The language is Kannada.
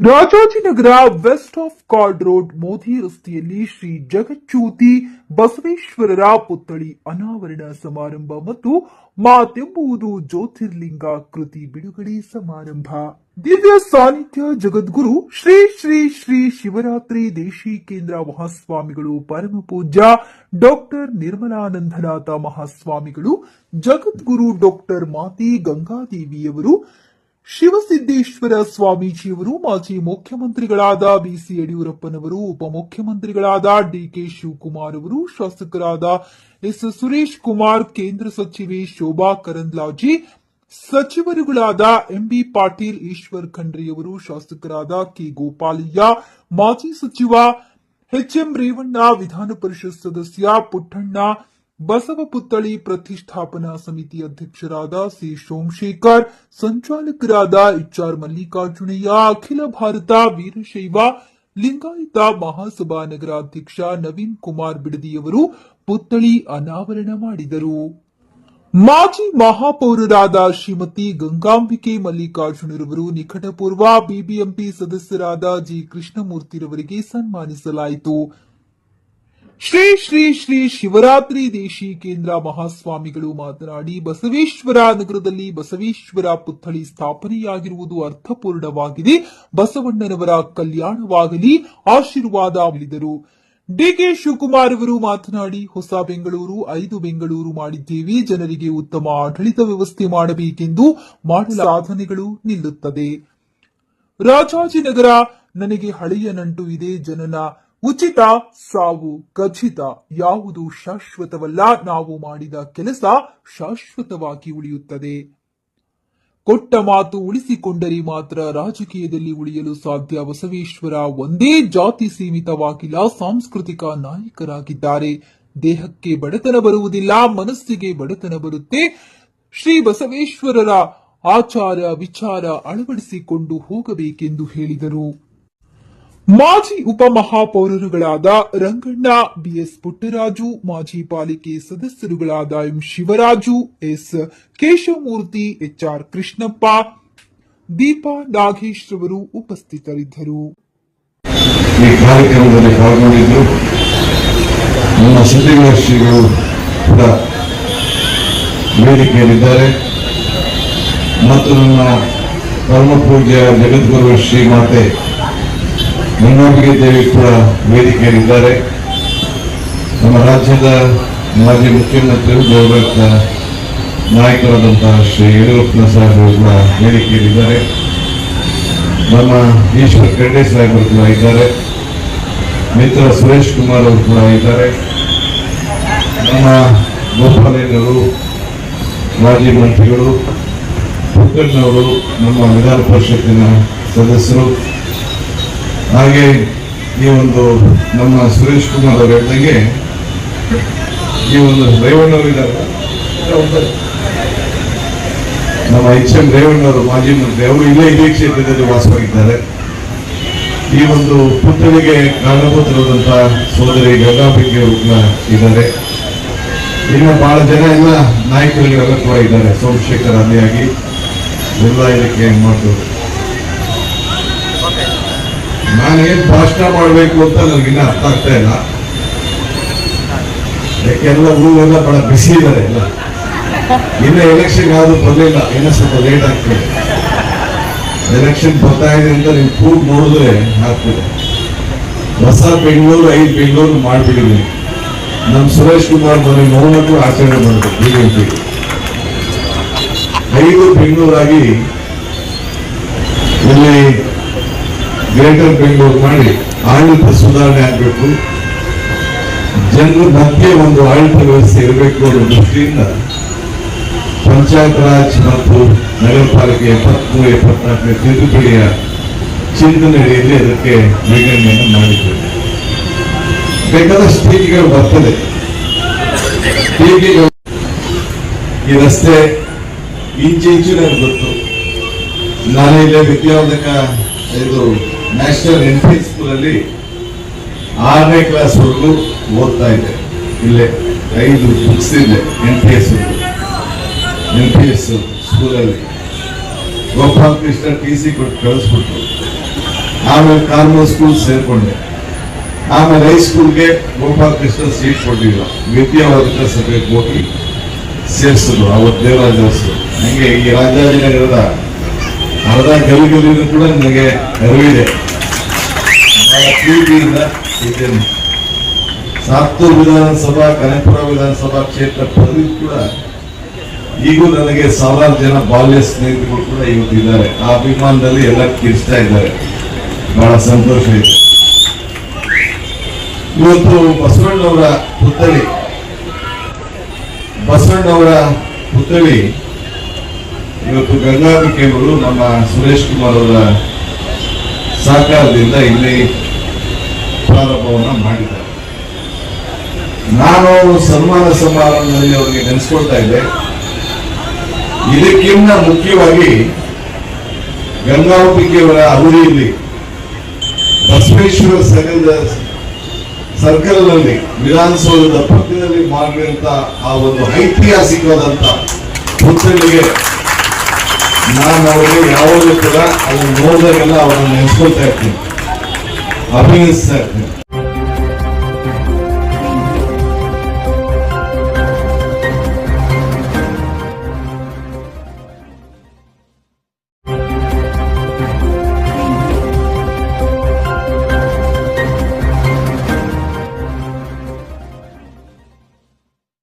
Rajajinagar west of chord road Modi ರಸ್ತೆಯಲ್ಲಿ ಶ್ರೀ ಜಗಜ್ಯೋತಿ ಬಸವೇಶ್ವರರ ಪುತ್ಥಳಿ ಅನಾವರಣ ಸಮಾರಂಭ ಮತ್ತು ಮಾತೆಂಬುವುದು ಜ್ಯೋತಿರ್ಲಿಂಗ ಕೃತಿ ಬಿಡುಗಡೆ ಸಮಾರಂಭ. ದಿವ್ಯ ಸಾನ್ನಿಧ್ಯ ಜಗದ್ಗುರು ಶ್ರೀ ಶ್ರೀ ಶ್ರೀ ಶಿವರಾತ್ರಿ ದೇಶಿ ಕೇಂದ್ರ ಮಹಾಸ್ವಾಮಿಗಳು ಪರಮ ಪೂಜ್ಯ ಡಾಕ್ಟರ್ ನಿರ್ಮಲಾನಂದನಾಥ ಮಹಾಸ್ವಾಮಿಗಳು, ಜಗದ್ಗುರು ಡಾಕ್ಟರ್ ಮಾತಿ ಗಂಗಾದೇವಿಯವರು ಶಿವಸಿದ್ದೇಶ್ವರ ಸ್ವಾಮೀಜಿಯವರು, ಮಾಜಿ ಮುಖ್ಯಮಂತ್ರಿಗಳಾದ ಬಿಸಿ ಯಡಿಯೂರಪ್ಪನವರು, ಉಪಮುಖ್ಯಮಂತ್ರಿಗಳಾದ ಡಿಕೆ ಶಿವಕುಮಾರ್ ಅವರು, ಶಾಸಕರಾದ ಎಸ್. ಸುರೇಶ್ ಕುಮಾರ್, ಕೇಂದ್ರ ಸಚಿವೆ ಶೋಭಾ ಕರಂದ್ಲಾಜಿ, ಸಚಿವರುಗಳಾದ ಎಂಬಿ ಪಾಟೀಲ್, ಈಶ್ವರ್ ಖಂಡ್ರೆಯವರು, ಶಾಸಕರಾದ ಕೆ. ಗೋಪಾಲಯ್ಯ, ಮಾಜಿ ಸಚಿವ ಎಚ್ಎಂ ರೇವಣ್ಣ, ವಿಧಾನ ಪರಿಷತ್ ಸದಸ್ಯ ಪುಟ್ಟಣ್ಣ ಬಸವ ಪುತ್ಥಳಿ ಪ್ರತಿಷ್ಠಾಪನಾ ಸಮಿತಿ ಅಧ್ಯಕ್ಷರಾದ ಸಿ ಸೋಮಶೇಖರ್, ಸಂಚಾಲಕರಾದ ಎಚ್ಆರ್ ಮಲ್ಲಿಕಾರ್ಜುನಯ್ಯ, ಅಖಿಲ ಭಾರತ ವೀರಶೈವ, ಲಿಂಗಾಯತ ಮಹಾಸಭಾ ನಗರಾಧ್ಯಕ್ಷ ನವೀನ್ ಕುಮಾರ್ ಬಿಡದಿಯವರು ಪುತ್ಥಳಿ ಅನಾವರಣ ಮಾಡಿದರು. ಮಾಜಿ ಮಹಾಪೌರರಾದ ಶ್ರೀಮತಿ ಗಂಗಾಂಬಿಕೆ ಮಲ್ಲಿಕಾರ್ಜುನರವರು ನಿಕಟಪೂರ್ವ ಬಿಬಿಎಂಪಿ ಸದಸ್ಯರಾದ ಜಿ ಕೃಷ್ಣಮೂರ್ತಿರವರಿಗೆ ಸನ್ಮಾನಿಸಲಾಯಿತು. ಶ್ರೀ ಶ್ರೀ ಶ್ರೀ ಶಿವರಾತ್ರಿ ದೇಶಿ ಕೇಂದ್ರ ಮಹಾಸ್ವಾಮಿಗಳು ಮಾತನಾಡಿ ಬಸವೇಶ್ವರ ನಗರದಲ್ಲಿ ಬಸವೇಶ್ವರ ಪುತ್ಥಳಿ ಸ್ಥಾಪನೆಯಾಗಿರುವುದು ಅರ್ಥಪೂರ್ಣವಾಗಿದೆ. ಬಸವಣ್ಣನವರ ಕಲ್ಯಾಣವಾಗಲಿ ಆಶೀರ್ವಾದ ಮಾಡಿದರು ಡಿಕೆ ಶಿವಕುಮಾರ್ ಅವರು ಮಾತನಾಡಿ, ಹೊಸ ಬೆಂಗಳೂರು, ಐದು ಬೆಂಗಳೂರು ಮಾಡಿದ್ದೇವೆ. ಜನರಿಗೆ ಉತ್ತಮ ಆಡಳಿತ ವ್ಯವಸ್ಥೆ ಮಾಡಬೇಕೆಂದು ಮಾಡಲ ಸಾಧನೆಗಳು ನಿಲ್ಲುತ್ತದೆ. ರಾಜಾಜಿನಗರ, ನನಗೆ ಹಳೆಯ ನಂಟು ಇದೆ. ಜನನ ಉಚಿತ ಸಾವು, ಖಚಿತ. ಯಾವುದು ಶಾಶ್ವತವಲ್ಲ, ನಾವು ಮಾಡಿದ ಕೆಲಸ ಶಾಶ್ವತವಾಗಿ ಉಳಿಯುತ್ತದೆ. ಕೊಟ್ಟ ಮಾತು ಉಳಿಸಿಕೊಂಡರೆ ಮಾತ್ರ ರಾಜಕೀಯದಲ್ಲಿ ಉಳಿಯಲು ಸಾಧ್ಯ. ಬಸವೇಶ್ವರ ಒಂದೇ ಜಾತಿ ಸೀಮಿತವಾಗಿಲ್ಲ, ಸಾಂಸ್ಕೃತಿಕ ನಾಯಕರಾಗಿದ್ದಾರೆ. ದೇಹಕ್ಕೆ ಬಡತನ ಬರುವುದಿಲ್ಲ, ಮನಸ್ಸಿಗೆ ಬಡತನ ಬರುತ್ತೆ. ಶ್ರೀ ಬಸವೇಶ್ವರರ ಆಚಾರ ವಿಚಾರ ಅಳವಡಿಸಿಕೊಂಡು ಹೋಗಬೇಕೆಂದು ಹೇಳಿದರು. ಮಾಜಿ ಉಪಮಹಾಪೌರರುಗಳಾದ ರಂಗಣ್ಣ, ಬಿಎಸ್ ಪುಟ್ಟರಾಜು, ಮಾಜಿ ಪಾಲಿಕೆ ಸದಸ್ಯರುಗಳಾದ M Shivaraju, S Keshavamurthy HR Krishnappa, Deepa Nagesh ರವರು ಉಪಸ್ಥಿತರಿದ್ದರು. ಈ ಕಾರ್ಯಕ್ರಮದಲ್ಲಿ ಪಾಲ್ಗೊಂಡಿದ್ದು ನಮ್ಮ ಸುದ್ದಿಗೋಷ್ಠಿಗಳು ವೇದಿಕೆಯಲ್ಲಿದ್ದಾರೆ. ಮತ್ತು ನಮ್ಮ ಪರಮ ಪೂಜ್ಯ ಜಗದ್ಗುರು ಶ್ರೀಮಾತೆ ಗಂಗಾಂಬಿಕೆ ದೇವಿ ಕೂಡ ವೇದಿಕೆಯಲ್ಲಿದ್ದಾರೆ. ನಮ್ಮ ರಾಜ್ಯದ ಮಾಜಿ ಮುಖ್ಯಮಂತ್ರಿ ಗೌರವ ನಾಯಕರಾದಂತಹ ಶ್ರೀ ಯಡಿಯೂರಪ್ಪನ ಸಾಹೇಬರು ಕೂಡ ವೇದಿಕೆಯಲ್ಲಿದ್ದಾರೆ. ನಮ್ಮ ಈಶ್ವರ್ ಖಂಡೆ ಸಾಹೇಬರು ಕೂಡ ಇದ್ದಾರೆ. ಮಿತ್ರ ಸುರೇಶ್ ಕುಮಾರ್ ಅವರು ಕೂಡ ಇದ್ದಾರೆ. ನಮ್ಮ ಗೋಪಾಲಯ್ಯನವರು, ಮಾಜಿ ಮಂತ್ರಿಗಳು, ಪುಕ್ಕಣ್ಣವರು, ನಮ್ಮ ವಿಧಾನ ಪರಿಷತ್ತಿನ ಸದಸ್ಯರು ಹಾಗೆ ಈ ಒಂದು ನಮ್ಮ ಸುರೇಶ್ ಕುಮಾರ್ ಅವರು ಹೇಳ್ದಂಗೆ ಈ ಒಂದು ರೇವಣ್ಣವರಿದ್ದಾರೆ. ನಮ್ಮ ಎಚ್ ಎಂ ರೇವಣ್ಣವರು, ಮಾಜಿ ಮಂತ್ರಿ ಅವರು ಇಲ್ಲೇ ಇದೇ ಕ್ಷೇತ್ರದಲ್ಲಿ ವಾಸವಾಗಿದ್ದಾರೆ. ಈ ಒಂದು ಪುತ್ಥಳಿಗೆ ಕಾರಣಭೂತರಾದಂತಹ ಸೋದರಿ ಗಂಗಾಬಿಕೆ ಇದ್ದಾರೆ. ಇನ್ನು ಬಹಳ ಜನ ಎಲ್ಲ ನಾಯಕರುಗಳೆಲ್ಲ ಕೂಡ ಇದ್ದಾರೆ. ಸೋಮಶೇಖರ್ ಅಲ್ಲಿಯಾಗಿ ಎಲ್ಲ ಇದಕ್ಕೆ ಮಾಡ್ತಾರೆ ನಾನೇನ್ ಭಾಷಣ ಮಾಡಬೇಕು ಅಂತ ನನಗಿನ್ನ ಅರ್ಥ ಆಗ್ತಾ ಇಲ್ಲ. ಯಾಕೆಲ್ಲ ಊರೆಲ್ಲ ಬಹಳ ಬಿಸಿ ಇದ್ದಾರೆ ಎಲ್ಲ. ಇನ್ನು ಎಲೆಕ್ಷನ್ ಯಾವುದು ಬರಲಿಲ್ಲ. ಏನೋ ಸ್ವಲ್ಪ ಲೇಟ್ ಆಗ್ತದೆ. ಎಲೆಕ್ಷನ್ ಬರ್ತಾ ಇದೆ ಅಂತ ನೀವು ಕೂಗ್ ನೋಡಿದ್ರೆ ಆಗ್ತದೆ. ಹೊಸ ಬೆಂಗಳೂರು, ಐದು ಬೆಂಗಳೂರು ಮಾಡ್ಬಿಟ್ಟಿದ್ದೀನಿ. ನಮ್ಮ ಸುರೇಶ್ ಕುಮಾರ್ ಮನೆ ನೋಡಕ್ಕೂ ಆಚರಣೆ ಮಾಡಬೇಕು ಬಿಜೆಪಿ ಐದು ಬೆಂಗಳೂರಾಗಿ ಇಲ್ಲಿ ಗ್ರೇಟರ್ ಬೆಂಗಳೂರು ಮಾಡಿ ಆಡಳಿತ ಸುಧಾರಣೆ ಆಗಬೇಕು. ಜನರ ಮಧ್ಯೆ ಒಂದು ಆಡಳಿತ ವ್ಯವಸ್ಥೆ ಇರಬೇಕು ಅನ್ನೋ ದೃಷ್ಟಿಯಿಂದ ಪಂಚಾಯತ್ ರಾಜ್ ಮತ್ತು ನಗರ ಪಾಲಿಕೆ ಎಪ್ಪತ್ಮೂರು ಎಪ್ಪತ್ನಾಲ್ಕನೇ ತಿದ್ದುಪಡಿಯ ಚಿಂತನೆಯಲ್ಲಿ ಅದಕ್ಕೆ ವಿಂಗಡಣೆಯನ್ನು ಮಾಡಿದ್ದೇವೆ. ಬೇಕಾದಷ್ಟು ಟೀಕೆಗಳು ಬರ್ತದೆ. ಟೀಕೆಗಳು ಈ ರಸ್ತೆ ಇಂಚು ಇಂಚು ನನಗೆ ಗೊತ್ತು ನಾನು ಇಲ್ಲೇ ವಿದ್ಯಾವರ್ಧಕ ಇದು ನ್ಯಾಷನಲ್ ಎನ್ ಪಿ ಸ್ಕೂಲಲ್ಲಿ ಆರನೇ ಕ್ಲಾಸ್ವರೆಗೂ ಓದ್ತಾ ಇದ್ದೆ. ಇಲ್ಲೇ ಐದು ಬುಕ್ಸ್ ಇದೆ N P S N P S ಸ್ಕೂಲಲ್ಲಿ ಗೋಪಾಲ್ ಕೃಷ್ಣ ಟಿ ಸಿ ಕೊಟ್ಟು ಕಳಿಸ್ಬಿಟ್ರು. ಆಮೇಲೆ ಕಾರ್ಮಲ್ ಸ್ಕೂಲ್ ಸೇರಿಕೊಂಡೆ. ಆಮೇಲೆ ಹೈಸ್ಕೂಲ್ಗೆ ಗೋಪಾಲ್ ಕೃಷ್ಣ ಸೀಟ್ ಕೊಟ್ಟಿಲ್ಲ ವಿದ್ಯಾವರ್ಗ ಸಭೆಗೆ ಹೋಗಿ ಸೇರಿಸಿದ್ರು, ಅವತ್ತು ದೇವರಾಜ ಹಂಗೆ ಈ ರಾಜಾಜಿನಗರದ ಅರ್ಧ ಗಲಿಗಲಿನೂ ಕೂಡ ನನಗೆ ಅರಿವಿದೆ. ಸಾತ್ತೂರು ವಿಧಾನಸಭಾ, ಕನಕಪುರ ವಿಧಾನಸಭಾ ಕ್ಷೇತ್ರ ಪದವಿ ಕೂಡ ಈಗೂ ನನಗೆ ಸಾವಿರಾರು ಜನ ಬಾಲ್ಯ ಸ್ನೇಹಿತರು ಕೂಡ ಇವತ್ತು ಇದ್ದಾರೆ. ಆ ಅಭಿಮಾನದಲ್ಲಿ ಎಲ್ಲ ಕಿರಿಸ್ತಾ ಇದ್ದಾರೆ. ಬಹಳ ಸಂತೋಷ ಇದೆ. ಇವತ್ತು ಬಸವಣ್ಣವರ ಪುತ್ಥಳಿ. ಬಸವಣ್ಣವರ ಪುತ್ಥಳಿ ಇವತ್ತು ಗಂಗಾಂಬಿಕೆಯವರು ನಮ್ಮ ಸುರೇಶ್ ಕುಮಾರ್ ಅವರ ಸಹಕಾರದಿಂದ ಇಲ್ಲಿ ಪ್ರಾರಂಭವನ್ನು ಮಾಡಿದ್ದಾರೆ. ನಾನು ಸನ್ಮಾನ ಸಮಾರಂಭದಲ್ಲಿ ಅವರಿಗೆ ನೆನೆಸ್ಕೊಳ್ತಾ ಇದ್ದೆ. ಇದಕ್ಕಿಂತ ಮುಖ್ಯವಾಗಿ ಗಂಗಾಂಬಿಕೆಯವರ ಅವಧಿಯಲ್ಲಿ ಬಸವೇಶ್ವರ ಸಂಘದ ಸರ್ಕಲ್ನಲ್ಲಿ ವಿಧಾನಸೌಧದ ಪಕ್ಕದಲ್ಲಿ ಮಾಡಿರುವಂತಹ ಆ ಒಂದು ಐತಿಹಾಸಿಕವಾದಂತ ಪುತ್ಥಳಿಗೆ ನಾನು ಅವರಿಗೆ ಯಾವಾಗಲೂ ಕೂಡ ಅವ್ರು ನೋಡಿದಾಗೆಲ್ಲ ಅವ್ರನ್ನ ನೆನೆಸ್ಕೊಳ್ತಾ ಇರ್ತೀನಿ. ಅಭಿನಯಿಸ್ತಾ ಇರ್ತೀನಿ.